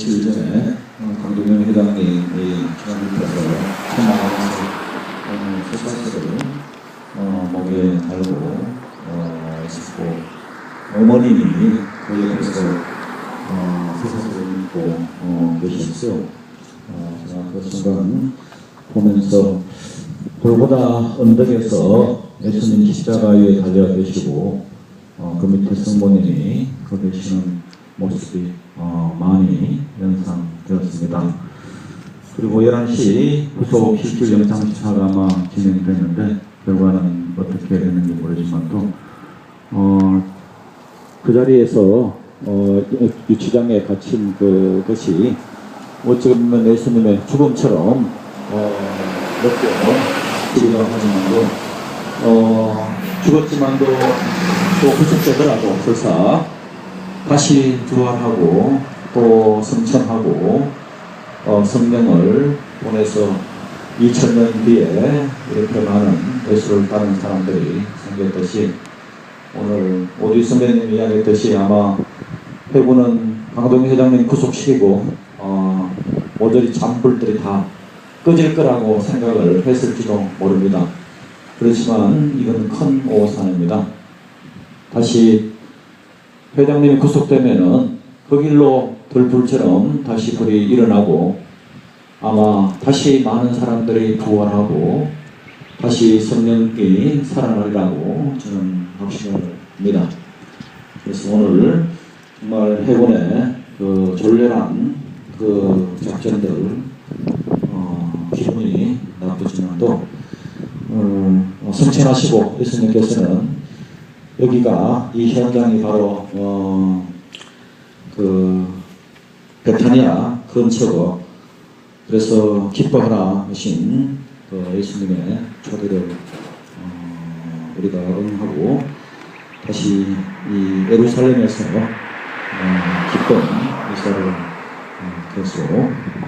며칠 전에 어, 강동현 회장이 이 기관에서 천막하면서 오늘 어, 목에 달고 어, 있었고 어머님이 그 옆에서 어, 소사슬을 입고 어. 어, 제가 그 순간 보면서 돌보다 언덕에서 예수님 십자가에 달려 계시고 어, 그 밑에 성모님이 그 계시는 모습이 어, 많이 연상되었습니다. 그리고 11시 후속 실질 영상 시차가 아마 진행됐는데 결과는 어떻게 되는지 모르지만 또 어, 그 자리에서 어, 유치장에 갇힌 그것이 어찌 보면 예수님의 죽음처럼 어, 느껴지기도 하지만도 어, 죽었지만도 또 구속되더라도 설사 다시 부활하고 또 성천하고 어, 성령을 보내서 2000년 뒤에 이렇게 많은 예수를 따르는 사람들이 생겼듯이 오늘 오디 선배님이 이야기했듯이 아마 회부는 강동 회장님 구속시키고 어, 모조리 잔불들이 다 꺼질 거라고 생각을 했을지도 모릅니다. 그렇지만 이건 큰 오산입니다. 다시 회장님이 구속되면은 그 길로 들불처럼 다시 불이 일어나고 아마 다시 많은 사람들이 부활하고 다시 성령이 살아나리라고 저는 확신을 합니다. 그래서 오늘 정말 해군의 그 졸렬한 그 작전들 어, 기분이 나쁘지만도 음, 어, 성천하시고 예수님께서는 여기가 이 현장이 바로 어, 그 베타니아 근처고. 그래서 기뻐하라 하신 그 예수님의 초대를 어, 우리가 응하고 다시 이 예루살렘에서 어, 기쁜 이사를 어, 계속